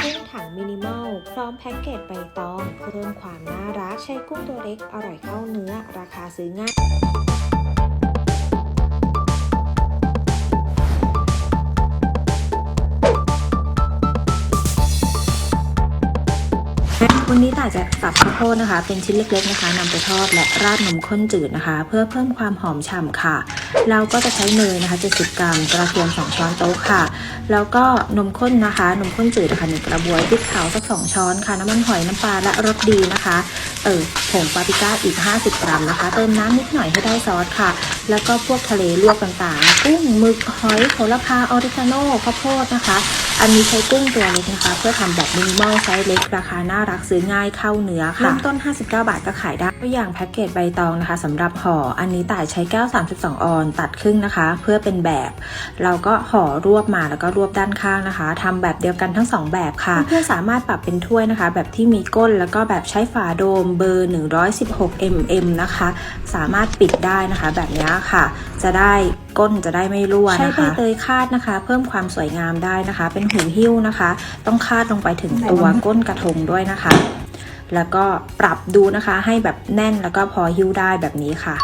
กุ้งถังมินิมอลพร้อมแพ็กเกจใบตองเพิ่มความน่ารักใช้กุ้งตัวเล็กอร่อยเข้าเนื้อ ราคาซื้อง่าย วันนี้ต่าจะสับข้าวโพดนะคะ เป็นชิ้นเล็กๆนะคะนำไปทอดและราดนมข้นจืดนะคะ เพื่อเพิ่มความหอมฉ่ำค่ะ เราก็จะใช้เนยนะคะ70กรัมกระเทียม2ช้อนโต๊ะค่ะ แล้วก็นมข้นนะคะ นมข้นจืดนะคะหนึ่งกระบวยพริกเผาสัก2ช้อนค่ะ น้ำมันหอยน้ำปลาและรสดีนะคะเออผงปาปริก้าอีก 50 กรัมนะคะ เติมน้ำนิดหน่อยให้ได้ซอสค่ะ แล้วก็พวกทะเลลวกต่างๆกุ้งหมึกหอยโหระพาออริกาโน่ข้าวโพดนะคะ อันนี้ใช้กุ้งตัวเล็กนะคะ เพื่อทำแบบมินิมอลไซส์เล็กราคาน่ารักซื้อง่ายเข้าเนื้อค่ะเริ่มต้น 59 บาทก็ขายได้ตัวอย่างแพ็กเกจใบตองนะคะสำหรับห่ออันนี้ต่ายใช้แก้ว 32 ออนตัดครึ่งนะคะ เพื่อเป็นแบบ เราก็ห่อรวบมาแล้วก็รวบด้านข้างนะคะทำแบบเดียวกันทั้งสองแบบค่ะเพื่อนๆสามารถปรับเป็นถ้วยนะคะ แบบที่มีก้นแล้วก็แบบใช้ฝาโดมเบอร์ 116 mm นะคะ สามารถปิดได้นะคะ แบบนี้ค่ะ จะได้ก้นจะได้ไม่รั่วนะคะ ใช้ใบเตยคาดนะคะ เพิ่มความสวยงามได้นะคะ เป็นหูหิ้วนะคะ ต้องคาดลงไปถึงตัวก้นกระทงด้วยนะคะ แล้วก็ปรับดูนะคะให้แบบแน่นแล้วก็พอหิ้วได้แบบนี้ค่ะ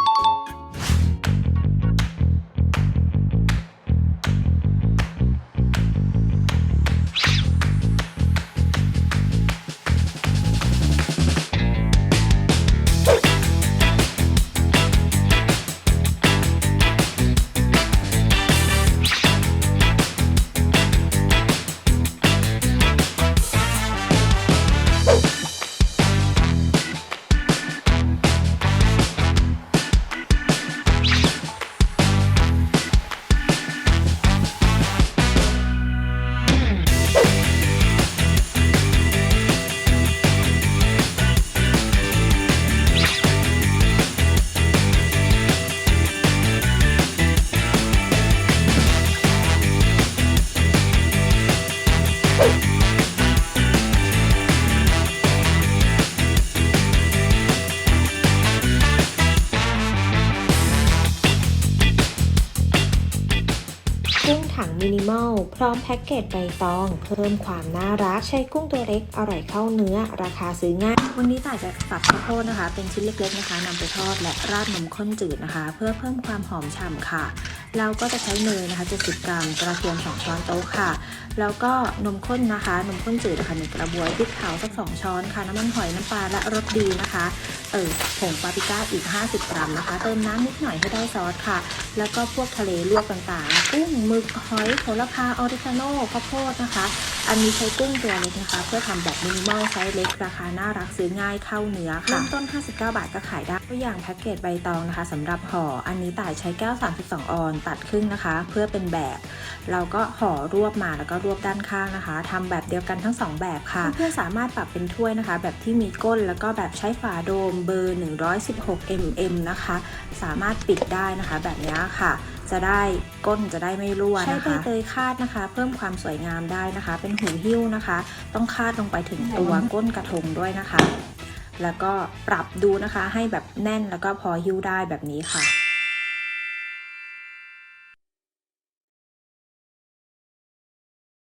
กุ้งถังมินิมอลพร้อมแพ็กเกจใบตอง เพิ่มความน่ารักใช้กุ้งตัวเล็กอร่อยเข้าเนื้อ ราคาซื้อง่าย วันนี้ต่ายจะสับข้าวโพดนะคะ เป็นชิ้นเล็กๆนะคะนำไปทอดและราดนมข้นจืดนะคะ เพื่อเพิ่มความหอมฉ่ำค่ะเราก็จะใช้เนยนะคะ70กรัมกระเทียม2ช้อนโต๊ะค่ะ แล้วก็นมข้นนะคะ นมข้นจืดนะคะหนึ่งกระบวยพริกเผาสัก2ช้อนค่ะ น้ำมันหอยน้ำปลาและรสดีนะคะ เออผงปาปริก้าอีก 50 กรัมนะคะ เติมน้ำนิดหน่อยให้ได้ซอสค่ะ แล้วก็พวกทะเลลวกต่างๆ กุ้งหมึกหอยโหระพาออริกาโน่ข้าวโพดนะคะ อันนี้ใช้กุ้งตัวเล็กนะคะ เพื่อทำแบบมินิมอลไซส์เล็กราคาน่ารักซื้อง่ายเข้าเนื้อค่ะเริ่มต้น 59 บาทก็ขายได้ตัวอย่างแพ็กเกจใบตองนะคะสำหรับห่ออันนี้ต่ายใช้แก้ว32 ออนตัดครึ่งนะคะ เพื่อเป็นแบบ เราก็ห่อรวบมาแล้วก็รวบด้านข้างนะคะทำแบบเดียวกันทั้งสองแบบค่ะ เพื่อนๆสามารถปรับเป็นถ้วยนะคะ แบบที่มีก้นแล้วก็แบบใช้ฝาโดมเบอร์ 116 mm นะคะ สามารถปิดได้นะคะ แบบนี้ค่ะจะได้ก้นจะได้ไม่รั่วนะคะ ใช้ใบเตยคาดนะคะ เพิ่มความสวยงามได้นะคะ เป็นหูหิ้วนะคะ ต้องคาดลงไปถึงตัวก้นกระทงด้วยนะคะ แล้วก็ปรับดูนะคะให้แบบแน่นแล้วก็พอหิ้วได้แบบนี้ค่ะ